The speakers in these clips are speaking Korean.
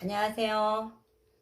안녕하세요.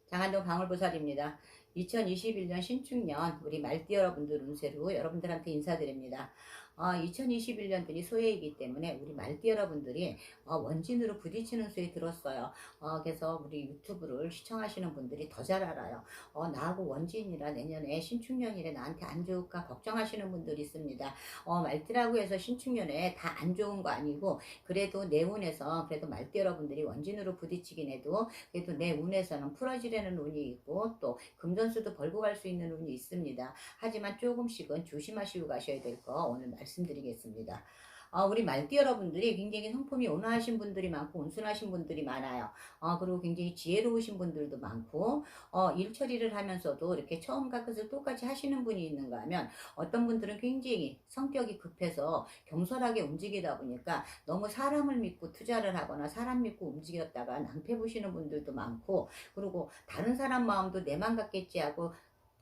장안동 방울보살입니다. 2021년 신축년 우리 말띠 여러분들 운세로 여러분들한테 인사드립니다. 어, 2021년들이 소해이기 때문에 우리 말띠 여러분들이 어, 원진으로 부딪히는 수에 들었어요. 어, 그래서 우리 유튜브를 시청하시는 분들이 더 잘 알아요. 어, 나하고 원진이라 내년에 신축년이래 나한테 안 좋을까 걱정하시는 분들이 있습니다. 어, 말띠라고 해서 신축년에 다 안 좋은 거 아니고 그래도 내 운에서 그래도 말띠 여러분들이 원진으로 부딪히긴 해도 그래도 내 운에서는 풀어지려는 운이 있고 또 금전수도 벌고 갈 수 있는 운이 있습니다. 하지만 조금씩은 조심하시고 가셔야 될 거 오늘 말 씀드리겠습니다. 어, 우리 말띠 여러분들이 굉장히 성품이 온화하신 분들이 많고 온순하신 분들이 많아요. 어, 그리고 굉장히 지혜로우신 분들도 많고 어, 일 처리를 하면서도 이렇게 처음과 끝을 똑같이 하시는 분이 있는가 하면 어떤 분들은 굉장히 성격이 급해서 겸손하게 움직이다 보니까 너무 사람을 믿고 투자를 하거나 사람 믿고 움직였다가 낭패 보시는 분들도 많고 그리고 다른 사람 마음도 내 맘 같겠지 하고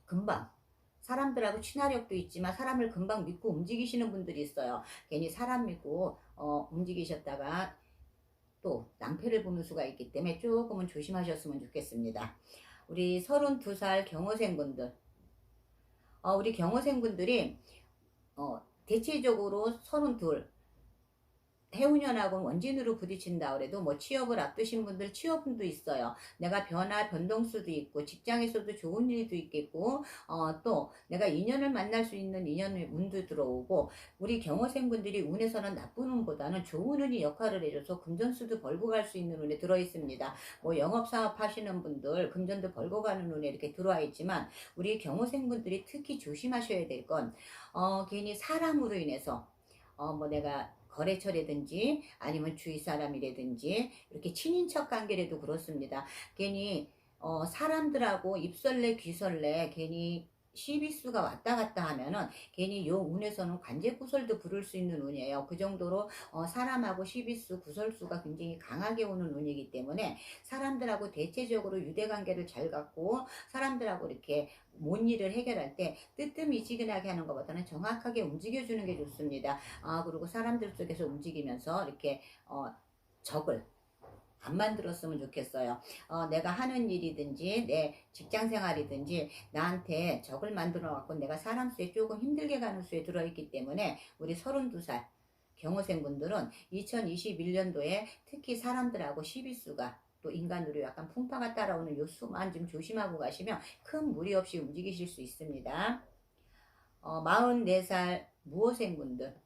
금방 사람들하고 친화력도 있지만 사람을 금방 믿고 움직이시는 분들이 있어요. 괜히 사람 믿고 어, 움직이셨다가 또 낭패를 보는 수가 있기 때문에 조금은 조심하셨으면 좋겠습니다. 우리 32살 경호생분들 어, 우리 경호생분들이 어, 대체적으로 32 해운년하고 원진으로 부딪힌다 그래도 뭐 취업을 앞두신 분들 취업운도 있어요. 내가 변화 변동수도 있고 직장에서도 좋은 일도 있겠고 어, 또 내가 인연을 만날 수 있는 인연의 운도 들어오고 우리 경호생분들이 운에서는 나쁜 운보다는 좋은 운이 역할을 해줘서 금전수도 벌고 갈 수 있는 운에 들어 있습니다. 뭐 영업사업 하시는 분들 금전도 벌고 가는 운에 이렇게 들어와 있지만 우리 경호생분들이 특히 조심하셔야 될 건 어, 괜히 사람으로 인해서 어, 뭐 내가 거래처라든지 아니면 주위 사람이라든지 이렇게 친인척 관계라도 그렇습니다. 괜히 어, 사람들하고 입설래 귀설래 괜히 시비수가 왔다 갔다 하면은 괜히 요 운에서는 관제 구설도 부를 수 있는 운이에요. 그 정도로 어, 사람하고 시비수 구설수가 굉장히 강하게 오는 운이기 때문에 사람들하고 대체적으로 유대 관계를 잘 갖고 사람들하고 이렇게 뭔 일을 해결할 때 뜨뜻미지근하게 하는 것보다는 정확하게 움직여주는 게 좋습니다. 아 그리고 사람들 속에서 움직이면서 이렇게 어, 적을 안 만들었으면 좋겠어요. 어, 내가 하는 일이든지 내 직장 생활이든지 나한테 적을 만들어 갖고 내가 사람 수에 조금 힘들게 가는 수에 들어있기 때문에 우리 32살 경호생분들은 2021년도에 특히 사람들하고 시비수가 또 인간으로 약간 풍파가 따라오는 요 수만 좀 조심하고 가시면 큰 무리 없이 움직이실 수 있습니다. 어, 44살 무호생분들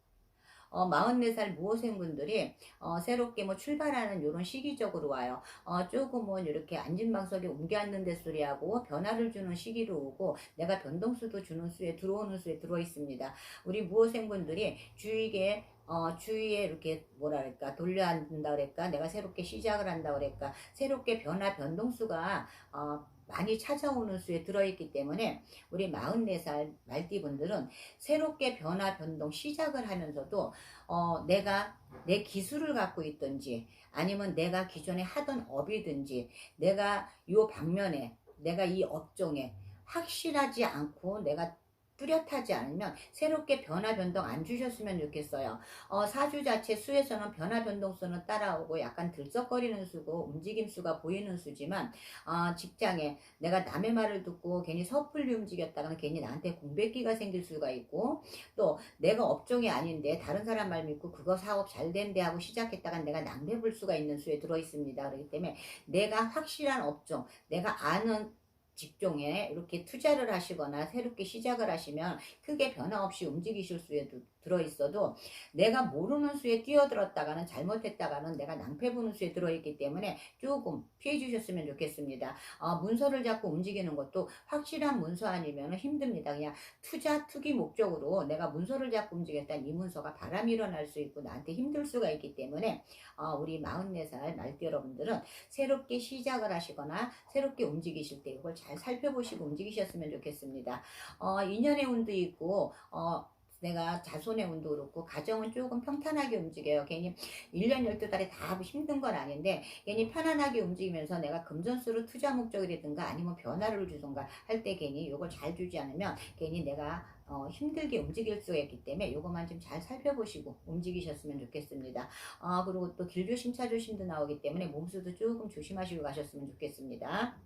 어, 44살 무호생분들이 어, 새롭게 뭐 출발하는 이런 시기적으로 와요. 어, 조금은 이렇게 앉은 방석에 옮겨 앉는 데 소리하고 변화를 주는 시기로 오고 내가 변동수도 주는 수에 들어오는 수에 들어 있습니다. 우리 무호생분들이 주위에 어, 주위에 이렇게 뭐랄까 돌려 앉는다 그럴까 내가 새롭게 시작을 한다 그럴까 새롭게 변화 변동수가 어, 많이 찾아오는 수에 들어있기 때문에 우리 44살 말띠분들은 새롭게 변화 변동 시작을 하면서도 어, 내가 내 기술을 갖고 있든지 아니면 내가 기존에 하던 업이든지 내가 요 방면에 내가 이 업종에 확실하지 않고 내가 뚜렷하지 않으면 새롭게 변화 변동 안 주셨으면 좋겠어요. 어, 사주 자체 수에서는 변화 변동수는 따라오고 약간 들썩거리는 수고 움직임 수가 보이는 수지만 어, 직장에 내가 남의 말을 듣고 괜히 섣불리 움직였다가는 괜히 나한테 공백기가 생길 수가 있고 또 내가 업종이 아닌데 다른 사람 말 믿고 그거 사업 잘 된대 하고 시작했다가 내가 낭패 볼 수가 있는 수에 들어 있습니다. 그렇기 때문에 내가 확실한 업종, 내가 아는 직종에 이렇게 투자를 하시거나 새롭게 시작을 하시면 크게 변화 없이 움직이실 수에 들어 있어도 내가 모르는 수에 뛰어들었다가는 잘못했다가는 내가 낭패 보는 수에 들어 있기 때문에 조금 피해 주셨으면 좋겠습니다. 어, 문서를 잡고 움직이는 것도 확실한 문서 아니면 힘듭니다. 그냥 투자 투기 목적으로 내가 문서를 잡고 움직였다는 이 문서가 바람이 일어날 수 있고 나한테 힘들 수가 있기 때문에 어, 우리 44살 말띠 여러분들은 새롭게 시작을 하시거나 새롭게 움직이실 때 이걸 잘 살펴보시고 움직이셨으면 좋겠습니다. 어, 인연의 운도 있고 어, 내가 자손의 운도 그렇고 가정은 조금 평탄하게 움직여요. 괜히 1년 12달에 다 힘든 건 아닌데 괜히 편안하게 움직이면서 내가 금전수로 투자 목적이라든가 아니면 변화를 주던가 할 때 괜히 이걸 잘 주지 않으면 괜히 내가 어, 힘들게 움직일 수가 있기 때문에 이것만 좀 잘 살펴보시고 움직이셨으면 좋겠습니다. 아, 그리고 또 길조심, 차조심도 나오기 때문에 몸수도 조금 조심하시고 가셨으면 좋겠습니다.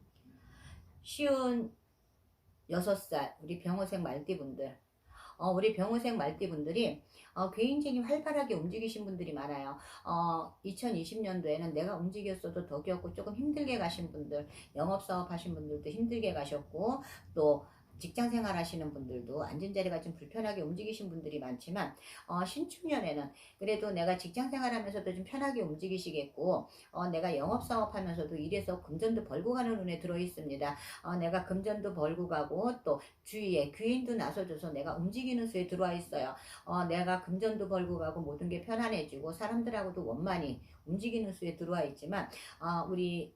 쉬운 6살 우리 병호생 말띠분들 어, 우리 병호생 말띠분들이 어, 개인적인 활발하게 움직이신 분들이 많아요. 어, 2020년도에는 내가 움직였어도 덕이었고 조금 힘들게 가신 분들, 영업사업 하신 분들도 힘들게 가셨고 또 직장 생활 하시는 분들도 앉은 자리가 좀 불편하게 움직이신 분들이 많지만 어, 신축년에는 그래도 내가 직장 생활 하면서도 좀 편하게 움직이시겠고 어, 내가 영업 사업 하면서도 일에서 금전도 벌고 가는 눈에 들어 있습니다. 어, 내가 금전도 벌고 가고 또 주위에 귀인도 나서줘서 내가 움직이는 수에 들어와 있어요. 어, 내가 금전도 벌고 가고 모든 게 편안해지고 사람들하고도 원만히 움직이는 수에 들어와 있지만 어, 우리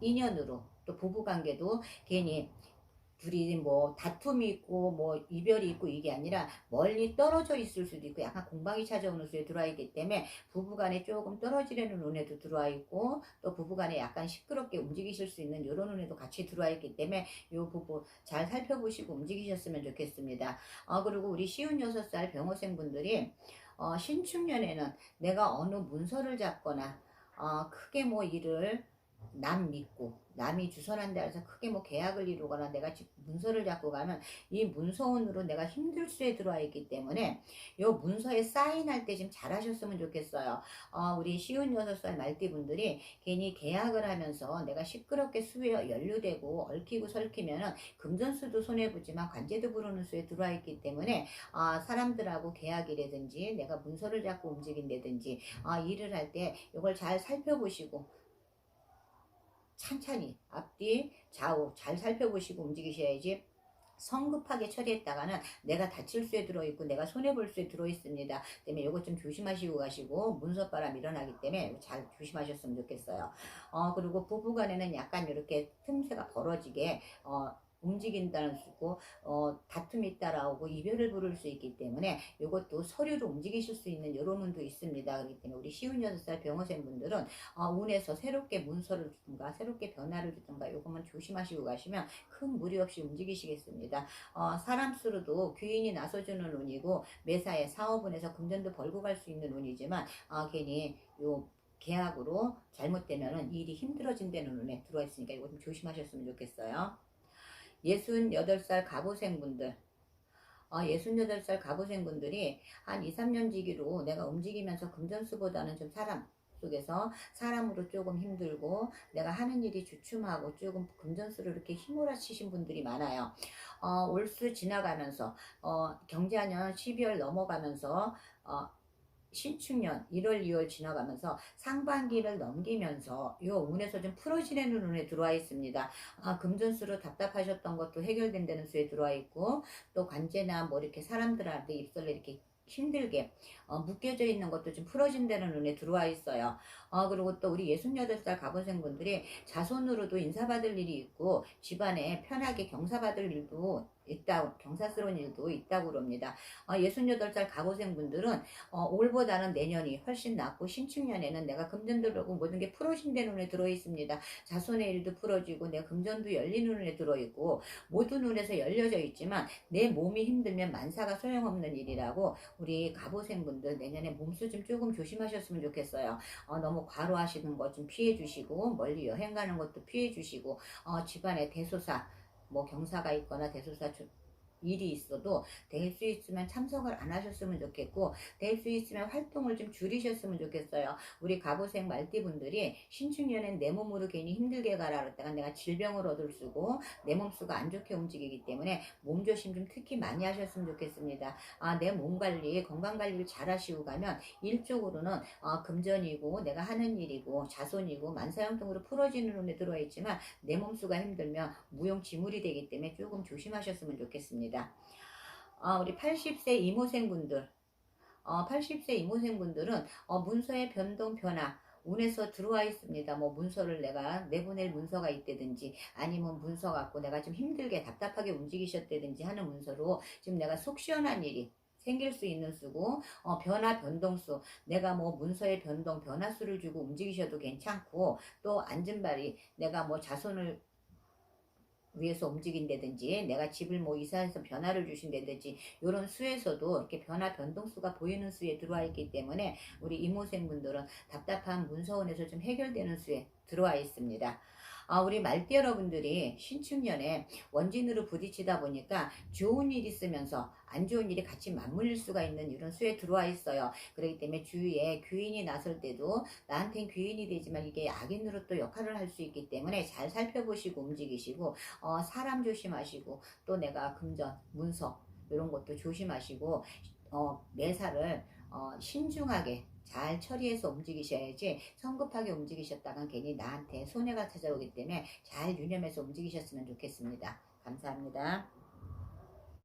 인연으로 또 부부관계도 괜히 둘이 뭐 다툼이 있고 뭐 이별이 있고 이게 아니라 멀리 떨어져 있을 수도 있고 약간 공방이 찾아오는 수에 들어와 있기 때문에 부부간에 조금 떨어지려는 눈에도 들어와 있고 또 부부간에 약간 시끄럽게 움직이실 수 있는 이런 눈에도 같이 들어와 있기 때문에 이 부부 잘 살펴보시고 움직이셨으면 좋겠습니다. 어, 그리고 우리 쉬운 6살 병호생 분들이 어, 신축년에는 내가 어느 문서를 잡거나 어, 크게 뭐 일을 남 믿고 남이 주선한 데서 크게 뭐 계약을 이루거나 내가 집 문서를 잡고 가면 이 문서원으로 내가 힘들 수에 들어와 있기 때문에 요 문서에 사인할 때 좀 잘하셨으면 좋겠어요. 어, 우리 쉬운 여섯 살 말띠분들이 괜히 계약을 하면서 내가 시끄럽게 수에 연루되고 얽히고 설키면은 금전수도 손해보지만 관제도 부르는 수에 들어와 있기 때문에 어, 사람들하고 계약이라든지 내가 문서를 잡고 움직인다든지 어, 일을 할 때 이걸 잘 살펴보시고 찬찬히 앞뒤 좌우 잘 살펴보시고 움직이셔야지 성급하게 처리했다가는 내가 다칠 수에 들어있고 내가 손해볼 수에 들어있습니다. 때문에 이거 좀 조심하시고 가시고 문서바람 일어나기 때문에 잘 조심하셨으면 좋겠어요. 어 그리고 부부간에는 약간 이렇게 틈새가 벌어지게 어 움직인다는 수고 어, 다툼이 따라오고 이별을 부를 수 있기 때문에 이것도 서류로 움직이실 수 있는 이런 운도 있습니다. 그렇기 때문에 우리 쉬운 여섯 살 병호생 분들은 어, 운에서 새롭게 문서를 주든가 새롭게 변화를 주든가 이것만 조심하시고 가시면 큰 무리 없이 움직이시겠습니다. 어, 사람 수로도 귀인이 나서주는 운이고 매사에 사업운에서 금전도 벌고 갈 수 있는 운이지만 어, 괜히 요 계약으로 잘못되면은 일이 힘들어진다는 눈에 들어와 있으니까 이거 좀 조심하셨으면 좋겠어요. 68살 가보생분들 어, 68살 가보생분들이 한 2, 3년 지기로 내가 움직이면서 금전수보다는 좀 사람 속에서 사람으로 조금 힘들고 내가 하는 일이 주춤하고 조금 금전수를 이렇게 휘몰아치신 분들이 많아요. 어, 올수 지나가면서 어, 경제하년 12월 넘어가면서 어, 신축년 1월 2월 지나가면서 상반기를 넘기면서 이 운에서 좀 풀어지려는 운에 들어와 있습니다. 아, 금전수로 답답하셨던 것도 해결된다는 수에 들어와 있고 또 관제나 뭐 이렇게 사람들한테 입술을 이렇게 힘들게 어, 묶여져 있는 것도 좀 풀어진다는 눈에 들어와 있어요. 어, 그리고 또 우리 68살 가보생 분들이 자손으로도 인사받을 일이 있고 집안에 편하게 경사받을 일도 있다, 경사스러운 일도 있다고 그럽니다. 어, 68살 가고생분들은 어, 올보다는 내년이 훨씬 낫고 신축년에는 내가 금전 들어오고 모든 게 풀어진다는 눈에 들어있습니다. 자손의 일도 풀어지고 내 금전도 열리는 눈에 들어있고 모든 눈에서 열려져 있지만 내 몸이 힘들면 만사가 소용없는 일이라고 우리 가보생분 들 내년에 몸수 좀 조금 조심하셨으면 좋겠어요. 어, 너무 과로하시는 것 좀 피해 주시고 멀리 여행 가는 것도 피해 주시고 어, 집안에 대소사 뭐 경사가 있거나 대소사 일이 있어도 될 수 있으면 참석을 안 하셨으면 좋겠고 될 수 있으면 활동을 좀 줄이셨으면 좋겠어요. 우리 가보생 말띠분들이 신축년엔 내 몸으로 괜히 힘들게 가라 그랬다가 내가 질병을 얻을 수고 내 몸수가 안 좋게 움직이기 때문에 몸조심 좀 특히 많이 하셨으면 좋겠습니다. 아, 내 몸 관리, 건강 관리를 잘 하시고 가면 일적으로는 어, 금전이고 내가 하는 일이고 자손이고 만사형통으로 풀어지는 눈에 들어와 있지만 내 몸수가 힘들면 무용지물이 되기 때문에 조금 조심하셨으면 좋겠습니다. 어, 우리 80세 이모생분들, 어, 80세 이모생분들은 어, 문서의 변동 변화, 운에서 들어와 있습니다. 뭐 문서를 내가 내보낼 문서가 있다든지 아니면 문서 갖고 내가 좀 힘들게 답답하게 움직이셨다든지 하는 문서로 지금 내가 속 시원한 일이 생길 수 있는 수고 어, 변화 변동수. 내가 뭐 문서의 변동 변화수를 주고 움직이셔도 괜찮고 또 앉은 발이 내가 뭐 자손을 위해서 움직인다든지 내가 집을 뭐 이사해서 변화를 주신다든지 이런 수에서도 이렇게 변화 변동수가 보이는 수에 들어와 있기 때문에 우리 이모생 분들은 답답한 문서원에서 좀 해결되는 수에 들어와 있습니다. 아, 우리 말띠 여러분들이 신축년에 원진으로 부딪히다 보니까 좋은 일 있으면서 안 좋은 일이 같이 맞물릴 수가 있는 이런 수에 들어와 있어요. 그렇기 때문에 주위에 귀인이 나설 때도 나한텐 귀인이 되지만 이게 악인으로 또 역할을 할 수 있기 때문에 잘 살펴보시고 움직이시고 어, 사람 조심하시고 또 내가 금전, 문서 이런 것도 조심하시고 어, 매사를 어, 신중하게 잘 처리해서 움직이셔야지 성급하게 움직이셨다간 괜히 나한테 손해가 찾아오기 때문에 잘 유념해서 움직이셨으면 좋겠습니다. 감사합니다.